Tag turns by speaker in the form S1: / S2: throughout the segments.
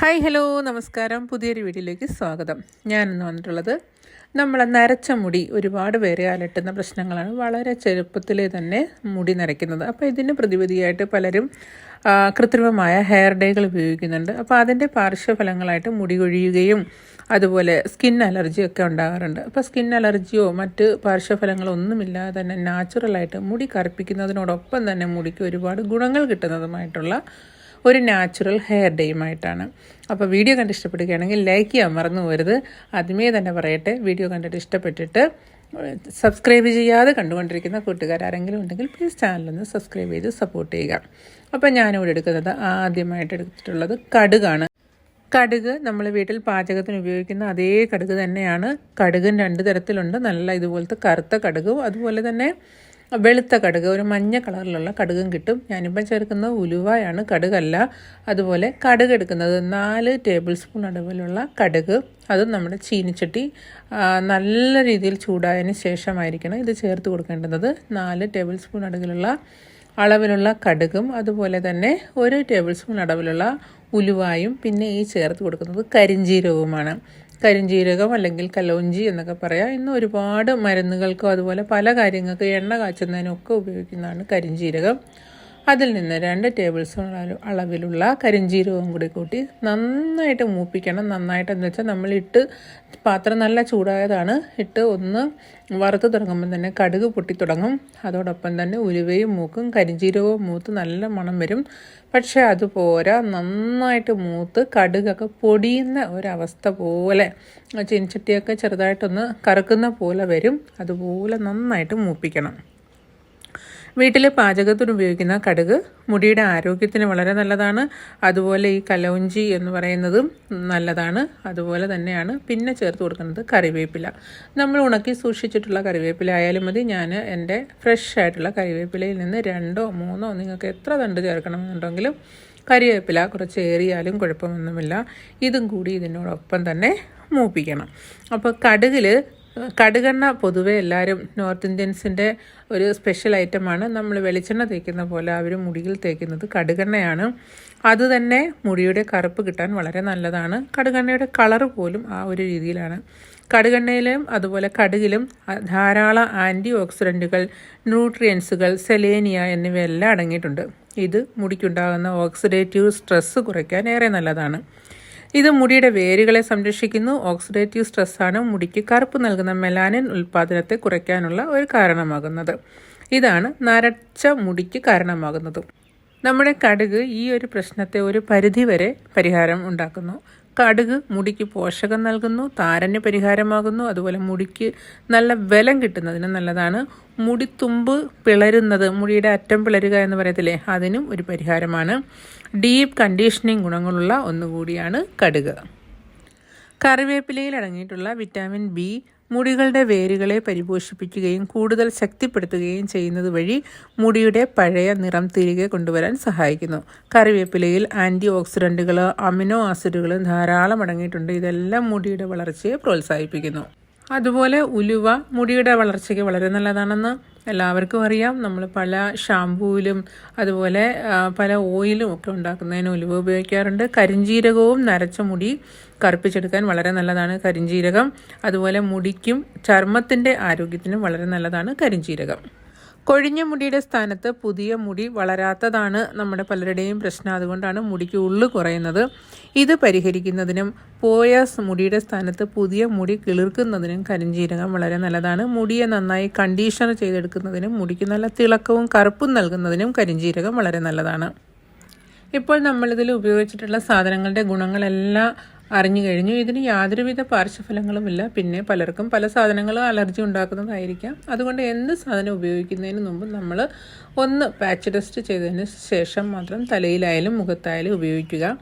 S1: Hi hello നമസ്കാരം. പുതിയൊരു വീഡിയോയിലേക്ക് സ്വാഗതം. ഞാനിന്ന് വന്നിട്ടുള്ളത് നമ്മളെ നരച്ച മുടി ഒരുപാട് പേരെ അലട്ടുന്ന പ്രശ്നങ്ങളാണ്. വളരെ ചെറുപ്പത്തിലെ തന്നെ മുടി നരയ്ക്കുന്നത്. അപ്പോൾ ഇതിന് പ്രതിവിധിയായിട്ട് പലരും കൃത്രിമമായ ഹെയർ ഡേകൾ ഉപയോഗിക്കുന്നുണ്ട്. അപ്പോൾ അതിന്റെ പാർശ്വഫലങ്ങളായിട്ട് മുടി കൊഴിയുകയും അതുപോലെ സ്കിൻ അലർജിയൊക്കെ ഉണ്ടാകാറുണ്ട്. അപ്പോൾ സ്കിൻ അലർജിയോ മറ്റ് പാർശ്വഫലങ്ങളോ ഒന്നുമില്ലാതെ തന്നെ നാച്ചുറലായിട്ട് മുടി കറുപ്പിക്കുന്നതിനോടൊപ്പം തന്നെ മുടിക്ക് ഒരുപാട് ഗുണങ്ങൾ കിട്ടുന്നതുമായിട്ടുള്ള ഒരു നാച്ചുറൽ ഹെയർ ഡേയുമായിട്ടാണ് അപ്പോൾ വീഡിയോ കണ്ട് ഇഷ്ടപ്പെടുകയാണെങ്കിൽ ലൈക്ക് ചെയ്യാൻ മറന്നു പോരുത് ആദ്യമേ തന്നെ പറയട്ടെ വീഡിയോ കണ്ടിട്ട് ഇഷ്ടപ്പെട്ടിട്ട് സബ്സ്ക്രൈബ് ചെയ്യാതെ കണ്ടുകൊണ്ടിരിക്കുന്ന കൂട്ടുകാർ ആരെങ്കിലും ഉണ്ടെങ്കിൽ പ്ലീസ് ചാനലൊന്ന് സബ്സ്ക്രൈബ് ചെയ്ത് സപ്പോർട്ട് ചെയ്യുക. അപ്പോൾ ഞാനിവിടെ എടുക്കുന്നത് ആദ്യമായിട്ട് എടുത്തിട്ടുള്ളത് കടുകാണ്. കടുക് നമ്മൾ വീട്ടിൽ പാചകത്തിന് ഉപയോഗിക്കുന്ന അതേ കടുക് തന്നെയാണ്. കടുകും രണ്ട് തരത്തിലുണ്ട്. നല്ല ഇതുപോലത്തെ കറുത്ത കടുകും അതുപോലെ തന്നെ വെളുത്ത കടുക് ഒരു മഞ്ഞ കളറിലുള്ള കടുകും കിട്ടും. ഞാനിപ്പം ചേർക്കുന്നത് ഉലുവയാണ് കടുകല്ല. അതുപോലെ കടുക് എടുക്കുന്നത് നാല് ടേബിൾ സ്പൂൺ അളവിലുള്ള കടുക്. അതും നമ്മുടെ ചീനിച്ചട്ടി നല്ല രീതിയിൽ ചൂടായതിന് ശേഷമായിരിക്കണം ഇത് ചേർത്ത് കൊടുക്കേണ്ടത്. നാല് ടേബിൾ സ്പൂൺ അളവിലുള്ള അളവിലുള്ള കടുകും അതുപോലെ തന്നെ ഒരു ടേബിൾ സ്പൂൺ അളവിലുള്ള ഉലുവായും പിന്നെ ഈ ചേർത്ത് കൊടുക്കുന്നത് കരിഞ്ചീരകവുമാണ്. കരിഞ്ജീരകം അല്ലെങ്കിൽ കലോഞ്ചി എന്നൊക്കെ പറയാം. ഇന്ന് ഒരുപാട് മരുന്നുകൾക്കും അതുപോലെ പല കാര്യങ്ങൾക്കും എണ്ണ കാച്ചുന്നതിനും ഒക്കെ ഉപയോഗിക്കുന്നതാണ് കരിഞ്ജീരകം അതിൽ നിന്ന് രണ്ട് ടേബിൾ സ്പൂൺ അള- അളവിലുള്ള കരിഞ്ജീരകവും കൂടി കൂട്ടി നന്നായിട്ട് മൂപ്പിക്കണം. നന്നായിട്ട് എന്ന് വെച്ചാൽ നമ്മൾ ഇട്ട് പാത്രം നല്ല ചൂടായതാണ്. ഇട്ട് ഒന്ന് വറുത്ത് തുടങ്ങുമ്പോൾ തന്നെ കടുക് പൊട്ടിത്തുടങ്ങും അതോടൊപ്പം തന്നെ ഉലുവയും മൂക്കും കരിഞ്ജീരകവും മൂത്ത് നല്ല മണം വരും. പക്ഷേ അത് പോരാ. നന്നായിട്ട് മൂത്ത് കടുകൊക്കെ പൊടിയുന്ന ഒരവസ്ഥ പോലെ ചീനിച്ചട്ടിയൊക്കെ ചെറുതായിട്ടൊന്ന് കറക്കുന്ന പോലെ വരും. അതുപോലെ നന്നായിട്ട് മൂപ്പിക്കണം. വീട്ടിൽ പാചകത്തിന് ഉപയോഗിക്കുന്ന കടുക് മുടിയുടെ ആരോഗ്യത്തിന് വളരെ നല്ലതാണ്. അതുപോലെ ഈ കലൗഞ്ചി എന്ന് പറയുന്നതും നല്ലതാണ്. അതുപോലെ തന്നെയാണ് പിന്നെ ചേർത്ത് കൊടുക്കുന്നത് കറിവേപ്പില. നമ്മൾ ഉണക്കി സൂക്ഷിച്ചിട്ടുള്ള കറിവേപ്പില ആയാലും മതി. ഞാൻ എന്റെ ഫ്രഷ് ആയിട്ടുള്ള കറിവേപ്പിലയിൽ നിന്ന് രണ്ടോ മൂന്നോ നിങ്ങൾക്ക് എത്ര തണ്ട് ചേർക്കണമെന്നുണ്ടെങ്കിലും കറിവേപ്പില കുറച്ച് ഏറിയാലും കുഴപ്പമൊന്നുമില്ല. ഇതും കൂടി ഇതിനോടൊപ്പം തന്നെ മൂപ്പിക്കണം. അപ്പോൾ കടുകിൽ കടുകെണ്ണ പൊതുവെ എല്ലാവരും നോർത്ത് ഇന്ത്യൻസിന്റെ ഒരു സ്പെഷ്യൽ ഐറ്റമാണ് നമ്മൾ വെളിച്ചെണ്ണ തേക്കുന്ന പോലെ അവർ മുടിയിൽ തേക്കുന്നത് കടുകെണ്ണയാണ്. അത് തന്നെ മുടിയുടെ കറുപ്പ് കിട്ടാൻ വളരെ നല്ലതാണ്. കടുകെണ്ണയുടെ കളറ് പോലും ആ ഒരു രീതിയിലാണ്. കടുകെണ്ണയിലും അതുപോലെ കടുകിലും ധാരാളം ആന്റി ഓക്സിഡന്റുകൾ ന്യൂട്രിയൻസുകൾ സെലേനിയ എന്നിവയെല്ലാം അടങ്ങിയിട്ടുണ്ട്. ഇത് മുടിക്കുണ്ടാകുന്ന ഓക്സിഡേറ്റീവ് സ്ട്രെസ്സ് കുറയ്ക്കാൻ ഏറെ നല്ലതാണ്. ഇത് മുടിയുടെ വേരുകളെ സംരക്ഷിക്കുന്നു. ഓക്സിഡേറ്റീവ് സ്ട്രെസ്സാണ് മുടിക്ക് കറുപ്പ് നൽകുന്ന മെലാനിൻ ഉൽപ്പാദനത്തെ കുറയ്ക്കാനുള്ള ഒരു കാരണമാകുന്നത്. ഇതാണ് നരച്ച മുടിക്ക് കാരണമാകുന്നത്. നമ്മുടെ കടുക് ഈ ഒരു പ്രശ്നത്തെ ഒരു പരിധിവരെ പരിഹാരം ഉണ്ടാക്കുന്നു. കടുക് മുടിക്ക് പോഷകം നൽകുന്നു താരന് പരിഹാരമാകുന്നു അതുപോലെ മുടിക്ക് നല്ല ബലം കിട്ടുന്നതിന് നല്ലതാണ്. മുടിത്തുമ്പ് പിളരുന്നത് മുടിയുടെ അറ്റം പിളരുക എന്ന് പറയത്തില്ലേ അതിനും ഒരു പരിഹാരമാണ്. ഡീപ്പ് കണ്ടീഷനിങ് ഗുണങ്ങളുള്ള ഒന്നുകൂടിയാണ് കടുക്. കറിവേപ്പിലയിൽ അടങ്ങിയിട്ടുള്ള വിറ്റാമിൻ ബി മുടികളുടെ വേരുകളെ പരിപോഷിപ്പിക്കുകയും കൂടുതൽ ശക്തിപ്പെടുത്തുകയും ചെയ്യുന്നത് വഴി മുടിയുടെ പഴയ നിറം തിരികെ കൊണ്ടുവരാൻ സഹായിക്കുന്നു. കറിവേപ്പിലയിൽ ആന്റി ഓക്സിഡന്റുകൾ അമിനോ ആസിഡുകളും ധാരാളം അടങ്ങിയിട്ടുണ്ട്. ഇതെല്ലാം മുടിയുടെ വളർച്ചയെ പ്രോത്സാഹിപ്പിക്കുന്നു. അതുപോലെ ഉലുവ മുടിയുടെ വളർച്ചയ്ക്ക് വളരെ നല്ലതാണെന്ന് എല്ലാവർക്കും അറിയാം. നമ്മൾ പല ഷാമ്പൂവിലും അതുപോലെ പല ഓയിലും ഒക്കെ ഉണ്ടാക്കുന്നതിന് ഉലുവ ഉപയോഗിക്കാറുണ്ട്. കരിഞ്ജീരകവും നരച്ച മുടി കറുപ്പിച്ചെടുക്കാൻ വളരെ നല്ലതാണ് കരിഞ്ജീരകം അതുപോലെ മുടിക്കും ചർമ്മത്തിന്റെ ആരോഗ്യത്തിനും വളരെ നല്ലതാണ് കരിഞ്ജീരകം കൊഴിഞ്ഞ മുടിയുടെ സ്ഥാനത്ത് പുതിയ മുടി വളരാത്തതാണ് നമ്മുടെ പലരുടെയും പ്രശ്നം. അതുകൊണ്ടാണ് മുടിക്ക് ഉള്ളു കുറയുന്നത്. ഇത് പരിഹരിക്കുന്നതിനും പോയ മുടിയുടെ സ്ഥാനത്ത് പുതിയ മുടി കിളിർക്കുന്നതിനും കരിഞ്ചീരകം വളരെ നല്ലതാണ്. മുടിയെ നന്നായി കണ്ടീഷണർ ചെയ്തെടുക്കുന്നതിനും മുടിക്ക് നല്ല തിളക്കവും കറുപ്പും നൽകുന്നതിനും കരിഞ്ചീരകം വളരെ നല്ലതാണ്. ഇപ്പോൾ നമ്മളിതിൽ ഉപയോഗിച്ചിട്ടുള്ള സാധനങ്ങളുടെ ഗുണങ്ങളെല്ലാം അറിഞ്ഞു കഴിഞ്ഞു. ഇതിന് യാതൊരുവിധ പാർശ്വഫലങ്ങളുമില്ല. പിന്നെ പലർക്കും പല സാധനങ്ങളും അലർജി ഉണ്ടാക്കുന്നതായിരിക്കാം. അതുകൊണ്ട് എന്ത് സാധനം ഉപയോഗിക്കുന്നതിന് മുമ്പ് നമ്മൾ ഒന്ന് പാച്ച് ടെസ്റ്റ് ചെയ്തതിന് ശേഷം മാത്രം തലയിലായാലും മുഖത്തായാലും ഉപയോഗിക്കുക.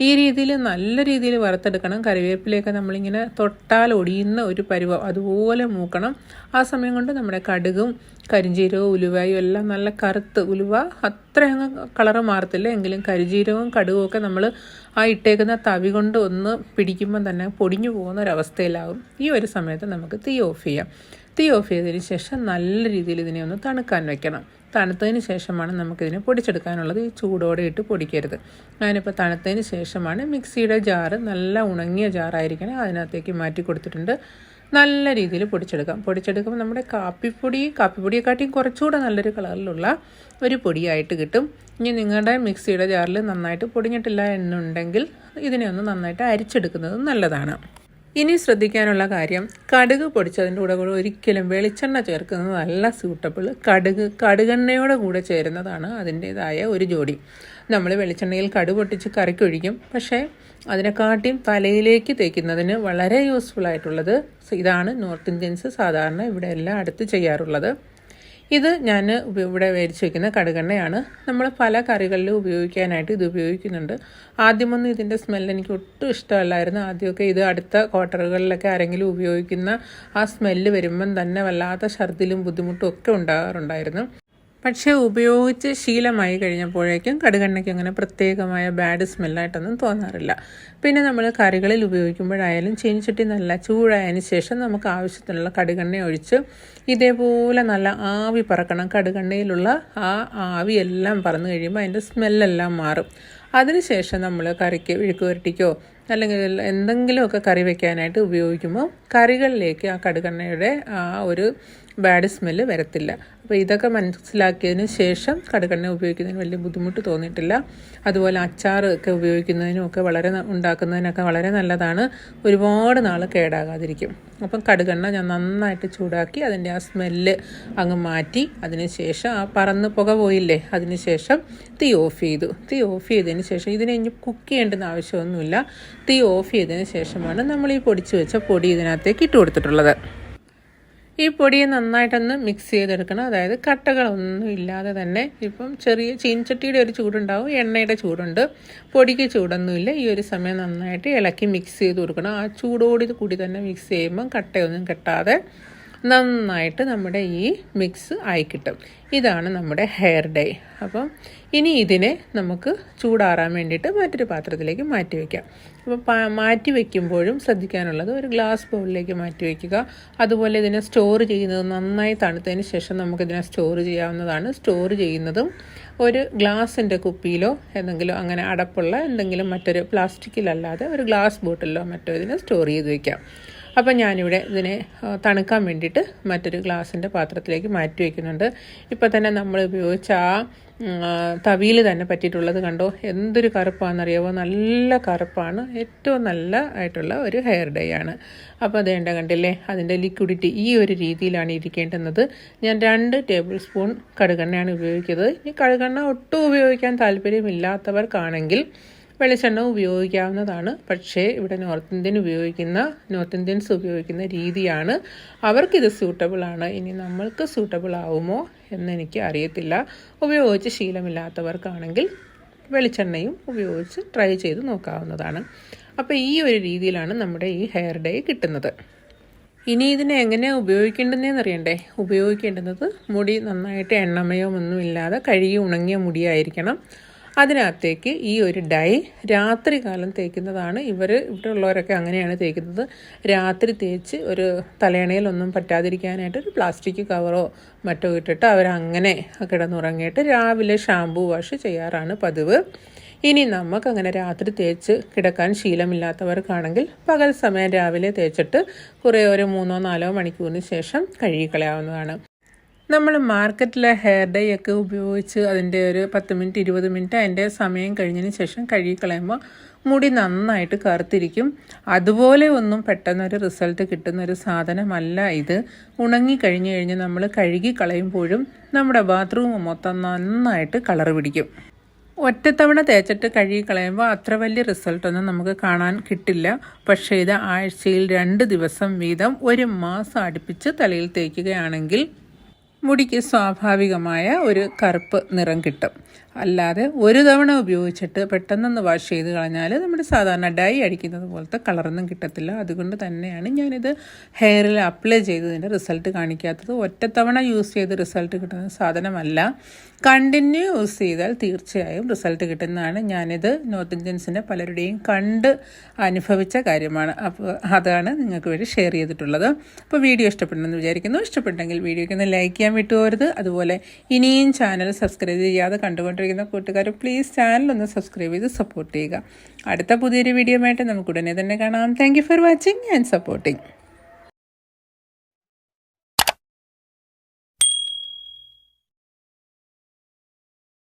S1: ഈ രീതിയിൽ നല്ല രീതിയിൽ വറുത്തെടുക്കണം. കറിവേപ്പിലയൊക്കെ നമ്മളിങ്ങനെ തൊട്ടാൽ ഒടിയുന്ന ഒരു പരുവം അതുപോലെ മൂക്കണം. ആ സമയം കൊണ്ട് നമ്മുടെ കടുകും കരിഞ്ജീരകവും ഉലുവയും എല്ലാം നല്ല കറുത്ത് ഉലുവ അത്ര അങ്ങ് കളറ് മാറത്തില്ല. എങ്കിലും കരിജീരകവും കടുകും ഒക്കെ നമ്മൾ ആ ഇട്ടേക്കുന്ന തവി കൊണ്ട് ഒന്ന് പിടിക്കുമ്പം തന്നെ പൊടിഞ്ഞു പോകുന്ന ഒരവസ്ഥയിലാകും ഈ ഒരു സമയത്ത് നമുക്ക് തീ ഓഫ് ചെയ്യാം. തീ ഓഫ് ചെയ്തതിന് ശേഷം നല്ല രീതിയിൽ ഇതിനെ ഒന്ന് തണുക്കാൻ വെക്കണം. തണുത്തതിന് ശേഷമാണ് നമുക്കിതിനെ പൊടിച്ചെടുക്കാനുള്ളത്. ഈ ചൂടോടെ ഇട്ട് പൊടിക്കരുത്. ഞാനിപ്പോൾ തണുത്തതിന് ശേഷമാണ് മിക്സിയുടെ ജാറ് നല്ല ഉണങ്ങിയ ജാറായിരിക്കണം അതിനകത്തേക്ക് മാറ്റി കൊടുത്തിട്ടുണ്ട്. നല്ല രീതിയിൽ പൊടിച്ചെടുക്കാം. പൊടിച്ചെടുക്കുമ്പോൾ നമ്മുടെ കാപ്പിപ്പൊടി കാപ്പിപ്പൊടിയെക്കാട്ടിയും കുറച്ചുകൂടെ നല്ലൊരു കളറിലുള്ള ഒരു പൊടിയായിട്ട് കിട്ടും. ഇനി നിങ്ങളുടെ മിക്സിയുടെ ജാറിൽ നന്നായിട്ട് പൊടിഞ്ഞിട്ടില്ല എന്നുണ്ടെങ്കിൽ ഇതിനെ ഒന്ന് നന്നായിട്ട് അരിച്ചെടുക്കുന്നത് നല്ലതാണ്. ഇനി ശ്രദ്ധിക്കാനുള്ള കാര്യം കടുക് പൊടിച്ചതിന്റെ കൂടെ കൂടെ ഒരിക്കലും വെളിച്ചെണ്ണ ചേർക്കുന്നത് നല്ല സ്യൂട്ടബിൾ കടുക് കടുകെണ്ണയോടെ കൂടെ ചേരുന്നതാണ് അതിന്റേതായ ഒരു ജോഡി നമ്മൾ വെളിച്ചെണ്ണയിൽ കടുക് പൊട്ടിച്ച് കറിക്കൊഴിക്കും. പക്ഷേ അതിനെക്കാട്ടിയും തലയിലേക്ക് തേക്കുന്നതിന് വളരെ യൂസ്ഫുൾ ആയിട്ടുള്ളത് ഇതാണ് നോർത്ത് ഇന്ത്യൻസ് സാധാരണ ഇവിടെ എല്ലാം അടുത്ത് ചെയ്യാറുള്ളത്. ഇത് ഞാൻ ഇവിടെ മേടിച്ച് വയ്ക്കുന്ന കടുകെണ്ണയാണ്. നമ്മൾ പല കറികളിലും ഉപയോഗിക്കാനായിട്ട് ഇത് ഉപയോഗിക്കുന്നുണ്ട്. ആദ്യമൊന്നും ഇതിന്റെ സ്മെല്ല് എനിക്ക് ഒട്ടും ഇഷ്ടമല്ലായിരുന്നു. ആദ്യമൊക്കെ ഇത് അടുത്ത ക്വാർട്ടറുകളിലൊക്കെ ആരെങ്കിലും ഉപയോഗിക്കുന്ന ആ സ്മെല്ല് വരുമ്പം തന്നെ വല്ലാത്ത ഛർദിലും ബുദ്ധിമുട്ടും ഒക്കെ ഉണ്ടാകാറുണ്ടായിരുന്നു. പക്ഷേ ഉപയോഗിച്ച് ശീലമായി കഴിഞ്ഞപ്പോഴേക്കും കടുകെണ്ണയ്ക്ക് അങ്ങനെ പ്രത്യേകമായ ബാഡ് സ്മെല്ലായിട്ടൊന്നും തോന്നാറില്ല. പിന്നെ നമ്മൾ കറികളിൽ ഉപയോഗിക്കുമ്പോഴായാലും ചീനിച്ചട്ടി നല്ല ചൂടായതിന് ശേഷം നമുക്ക് ആവശ്യത്തിനുള്ള കടുകെണ്ണ ഒഴിച്ച് ഇതേപോലെ നല്ല ആവി പറക്കണം. കടുകെണ്ണയിലുള്ള ആ ആവിയെല്ലാം പറന്നു കഴിയുമ്പോൾ അതിന്റെ സ്മെല്ലെല്ലാം മാറും. അതിനുശേഷം നമ്മൾ കറിക്ക് വിഴുക്ക് പുരട്ടിക്കോ അല്ലെങ്കിൽ എന്തെങ്കിലുമൊക്കെ കറി വയ്ക്കാനായിട്ട് ഉപയോഗിക്കുമ്പോൾ കറികളിലേക്ക് ആ കടുകെണ്ണയുടെ ആ ഒരു ബാഡ് സ്മെല്ല് വരത്തില്ല. അപ്പോൾ ഇതൊക്കെ മനസ്സിലാക്കിയതിന് ശേഷം കടുകെണ്ണ ഉപയോഗിക്കുന്നതിന് വലിയ ബുദ്ധിമുട്ട് തോന്നിയിട്ടില്ല. അതുപോലെ അച്ചാർ ഒക്കെ ഉപയോഗിക്കുന്നതിനും ഒക്കെ വളരെ ഉണ്ടാക്കുന്നതിനൊക്കെ വളരെ നല്ലതാണ്. ഒരുപാട് നാൾ കേടാകാതിരിക്കും. അപ്പം കടുകെണ്ണ ഞാൻ നന്നായിട്ട് ചൂടാക്കി അതിന്റെ ആ സ്മെല്ല് അങ്ങ് മാറ്റി അതിന് ശേഷം ആ പറന്ന് പുക പോയില്ലേ അതിന് ശേഷം തീ ഓഫ് ചെയ്തു. തീ ഓഫ് ചെയ്തതിന് ശേഷം ഇതിനെ ഇനി കുക്ക് ചെയ്യേണ്ടുന്ന ആവശ്യമൊന്നുമില്ല. തീ ഓഫ് ചെയ്തതിന് ശേഷമാണ് നമ്മൾ ഈ പൊടിച്ച് വെച്ച പൊടി ഇതിനകത്തേക്ക് ഇട്ട് കൊടുത്തിട്ടുള്ളത്. ഈ പൊടിയെ നന്നായിട്ടൊന്ന് മിക്സ് ചെയ്തെടുക്കണം. അതായത് കട്ടകളൊന്നും ഇല്ലാതെ തന്നെ. ഇപ്പം ചെറിയ ചീൻചട്ടിയുടെ ഒരു ചൂടുണ്ടാവും എണ്ണയുടെ ചൂടുണ്ട്. പൊടിക്ക് ചൂടൊന്നുമില്ല. ഈ ഒരു സമയം നന്നായിട്ട് ഇളക്കി മിക്സ് ചെയ്ത് കൊടുക്കണം. ആ ചൂടോടി കൂടി തന്നെ മിക്സ് ചെയ്യുമ്പം കട്ടയൊന്നും കെട്ടാതെ നന്നായിട്ട് നമ്മുടെ ഈ മിക്സ് ആയി കിട്ടും ഇതാണ് നമ്മുടെ ഹെയർ ഡൈ അപ്പം ഇനി ഇതിനെ നമുക്ക് ചൂടാറാൻ വേണ്ടിയിട്ട് മറ്റൊരു പാത്രത്തിലേക്ക് മാറ്റി വയ്ക്കാം അപ്പോൾ മാറ്റി വയ്ക്കുമ്പോഴും ശ്രദ്ധിക്കാനുള്ളത് ഒരു ഗ്ലാസ് ബൗളിലേക്ക് മാറ്റി വയ്ക്കുക അതുപോലെ ഇതിനെ സ്റ്റോർ ചെയ്യുന്നത് നന്നായി തണുത്തതിന് ശേഷം നമുക്കിതിനെ സ്റ്റോർ ചെയ്യാവുന്നതാണ്. സ്റ്റോർ ചെയ്യുന്നതും ഒരു ഗ്ലാസിന്റെ കുപ്പിയിലോ എന്തെങ്കിലും അങ്ങനെ അടപ്പുള്ള എന്തെങ്കിലും മറ്റൊരു പ്ലാസ്റ്റിക്കിലല്ലാതെ ഒരു ഗ്ലാസ് ബോട്ടിലോ മറ്റോ ഇതിനെ സ്റ്റോർ ചെയ്ത് വയ്ക്കാം അപ്പം ഞാനിവിടെ ഇതിനെ തണുക്കാൻ വേണ്ടിയിട്ട് മറ്റൊരു ഗ്ലാസിന്റെ പാത്രത്തിലേക്ക് മാറ്റി വയ്ക്കുന്നുണ്ട് ഇപ്പോൾ തന്നെ നമ്മൾ ഉപയോഗിച്ച ആ തവിയിൽ തന്നെ പറ്റിയിട്ടുള്ളത് കണ്ടോ? എന്തൊരു കറുപ്പാണെന്നറിയാവോ? നല്ല കറുപ്പാണ്. ഏറ്റവും നല്ല ആയിട്ടുള്ള ഒരു ഹെയർ ഡേ ആണ്. അപ്പോൾ അത് വേണ്ട കണ്ടില്ലേ? അതിന്റെ ലിക്വിഡിറ്റി ഈ ഒരു രീതിയിലാണ് ഇരിക്കേണ്ടുന്നത്. ഞാൻ രണ്ട് ടേബിൾ സ്പൂൺ കടുകെണ്ണയാണ് ഉപയോഗിക്കുന്നത്. ഈ കടുകെണ്ണ ഒട്ടും ഉപയോഗിക്കാൻ താല്പര്യമില്ലാത്തവർക്കാണെങ്കിൽ വെളിച്ചെണ്ണ ഉപയോഗിക്കാവുന്നതാണ്. പക്ഷേ ഇവിടെ നോർത്ത് ഇന്ത്യൻ ഉപയോഗിക്കുന്ന നോർത്ത് ഇന്ത്യൻസ് ഉപയോഗിക്കുന്ന രീതിയാണ്. അവർക്കിത് സ്യൂട്ടബിളാണ് ഇനി നമ്മൾക്ക് സ്യൂട്ടബിൾ ആവുമോ എന്നെനിക്ക് അറിയത്തില്ല. ഉപയോഗിച്ച് ശീലമില്ലാത്തവർക്കാണെങ്കിൽ വെളിച്ചെണ്ണയും ഉപയോഗിച്ച് ട്രൈ ചെയ്ത് നോക്കാവുന്നതാണ്. അപ്പോൾ ഈ ഒരു രീതിയിലാണ് നമ്മുടെ ഈ ഹെയർ ഡേ കിട്ടുന്നത്. ഇനി ഇതിനെ എങ്ങനെ ഉപയോഗിക്കേണ്ടതെന്ന് അറിയണ്ടേ ഉപയോഗിക്കേണ്ടുന്നത് മുടി നന്നായിട്ട് എണ്ണമയോ ഒന്നുമില്ലാതെ കഴുകി ഉണങ്ങിയ മുടിയായിരിക്കണം. അതിനകത്തേക്ക് ഈ ഒരു ഡൈ രാത്രി കാലം തേക്കുന്നതാണ്. ഇവർ ഇവിടെ ഉള്ളവരൊക്കെ അങ്ങനെയാണ് തേക്കുന്നത്. രാത്രി തേച്ച് ഒരു തലയണയിലൊന്നും പറ്റാതിരിക്കാനായിട്ട് ഒരു പ്ലാസ്റ്റിക് കവറോ മറ്റോ ഇട്ടിട്ട് അവരങ്ങനെ കിടന്നുറങ്ങിയിട്ട് രാവിലെ ഷാമ്പു വാഷ് ചെയ്യാറാണ് പതിവ്. ഇനി നമുക്ക് അങ്ങനെ രാത്രി തേച്ച് കിടക്കാൻ ശീലമില്ലാത്തവർക്കാണെങ്കിൽ പകൽ സമയം രാവിലെ തേച്ചിട്ട് കുറേ ഒരു മൂന്നോ നാലോ മണിക്കൂറിന് ശേഷം കഴുകിക്കളയാവുന്നതാണ്. നമ്മൾ മാർക്കറ്റിലെ ഹെയർ ഡൈ ഒക്കെ ഉപയോഗിച്ച് അതിന്റെ ഒരു പത്ത് മിനിറ്റ് ഇരുപത് മിനിറ്റ് അതിന്റെ സമയം കഴിഞ്ഞതിന് ശേഷം കഴുകിക്കളയുമ്പോൾ മുടി നന്നായിട്ട് കറുത്തിരിക്കും. അതുപോലെ ഒന്നും പെട്ടെന്നൊരു റിസൾട്ട് കിട്ടുന്നൊരു സാധനമല്ല ഇത്. ഉണങ്ങി കഴിഞ്ഞ് കഴിഞ്ഞ് നമ്മൾ കഴുകി കളയുമ്പോഴും നമ്മുടെ ബാത്റൂം മൊത്തം നന്നായിട്ട് കളർ പിടിക്കും. ഒറ്റത്തവണ തേച്ചിട്ട് കഴുകി കളയുമ്പോൾ അത്ര വലിയ റിസൾട്ടൊന്നും നമുക്ക് കാണാൻ കിട്ടില്ല. പക്ഷേ ഇത് ആഴ്ചയിൽ രണ്ട് ദിവസം വീതം ഒരു മാസം അടുപ്പിച്ച് തലയിൽ തേക്കുകയാണെങ്കിൽ മുടിക്ക് സ്വാഭാവികമായ ഒരു കറുപ്പ് നിറം കിട്ടും. അല്ലാതെ ഒരു തവണ ഉപയോഗിച്ചിട്ട് പെട്ടെന്നൊന്ന് വാഷ് ചെയ്ത് കളഞ്ഞാൽ നമ്മുടെ സാധാരണ ഡൈ അടിക്കുന്നത് പോലത്തെ കളറൊന്നും കിട്ടത്തില്ല. അതുകൊണ്ട് തന്നെയാണ് ഞാനിത് ഹെയറിൽ അപ്ലൈ ചെയ്തതിന്റെ റിസൾട്ട് കാണിക്കാത്തത്. ഒറ്റത്തവണ യൂസ് ചെയ്ത് റിസൾട്ട് കിട്ടുന്ന സാധനമല്ല. കണ്ടിന്യൂ യൂസ് ചെയ്താൽ തീർച്ചയായും റിസൾട്ട് കിട്ടുന്നതാണ്. ഞാനിത് നോർത്ത് ഇന്ത്യൻസിന്റെ പലരുടെയും കണ്ട് അനുഭവിച്ച കാര്യമാണ്. അപ്പോൾ അതാണ് നിങ്ങൾക്ക് വേണ്ടി ഷെയർ ചെയ്തിട്ടുള്ളത്. അപ്പോൾ വീഡിയോ ഇഷ്ടപ്പെടണമെന്ന് വിചാരിക്കുന്നു. ഇഷ്ടപ്പെട്ടെങ്കിൽ വീഡിയോയ്ക്ക് ഒന്ന് ലൈക്ക് ചെയ്യാൻ വിട്ടുപോരുത് അതുപോലെ ഇനിയും ചാനൽ സബ്സ്ക്രൈബ് ചെയ്യാതെ കണ്ടുകൊണ്ടിരിക്കുന്ന കൂട്ടുകാർ പ്ലീസ് ചാനൽ ഒന്ന് സബ്സ്ക്രൈബ് ചെയ്ത് സപ്പോർട്ട് ചെയ്യുക. അടുത്ത പുതിയൊരു വീഡിയോ ആയിട്ട് നമുക്ക് ഉടനെ തന്നെ കാണാം. Thank for watching and supporting